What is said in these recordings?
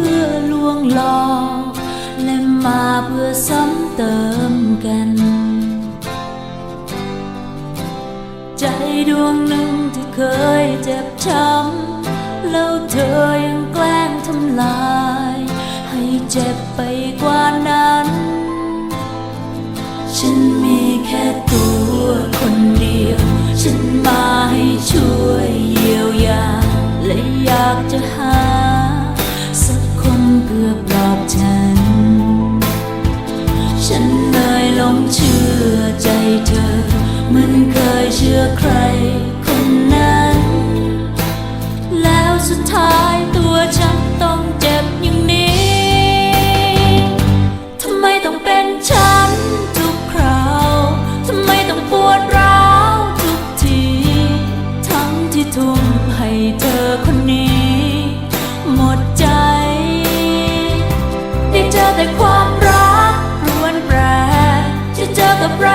ื่อลวงหลอกและมาเพื่อซ้ำเติมกัน ใจดวงหนึ่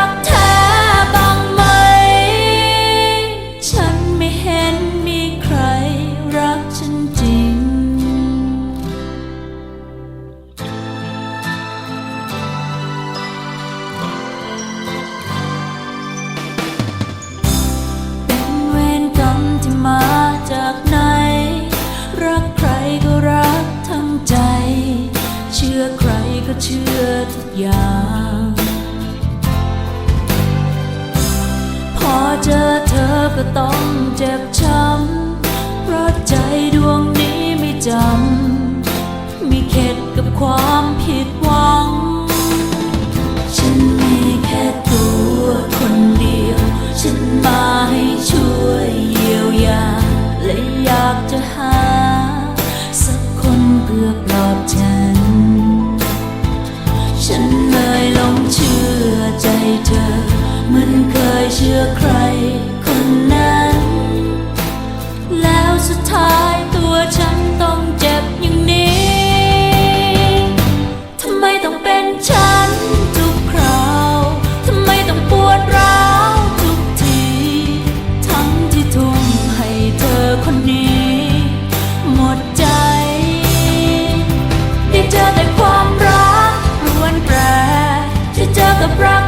กับรักแท้บ้างไหม ฉันไม่เห็นมีใครรักฉันจริง เป็นเวรกรรมที่มาจากไหน รักใครก็รักทั้งใจ เชื่อใครก็เชื่อทุกอย่าง ก็ต้องเจ็บช้ำ เพราะใจดวงนี้ไม่จำมีเข็ดกับความผิดหวัง ฉันมีแค่ตัวคนเดียว ฉันมาให้ช่วยเยียวยา และอยากจะหา สักคนเพื่อปลอบฉัน ฉันเลยหลงเชื่อใจเธอ เหมือนเคยเชื่อใคร นั้น แล้วสุดท้ายตัวฉันต้องเจ็บอย่างนี้ ทำไมต้องเป็นฉันทุกคราว ทำไมต้องปวดร้าวทุกที ทั้งที่ทุ่มให้เธอคนนี้ หมดใจ ได้เจอแต่ความรักรวนแรที่เจอกับรัก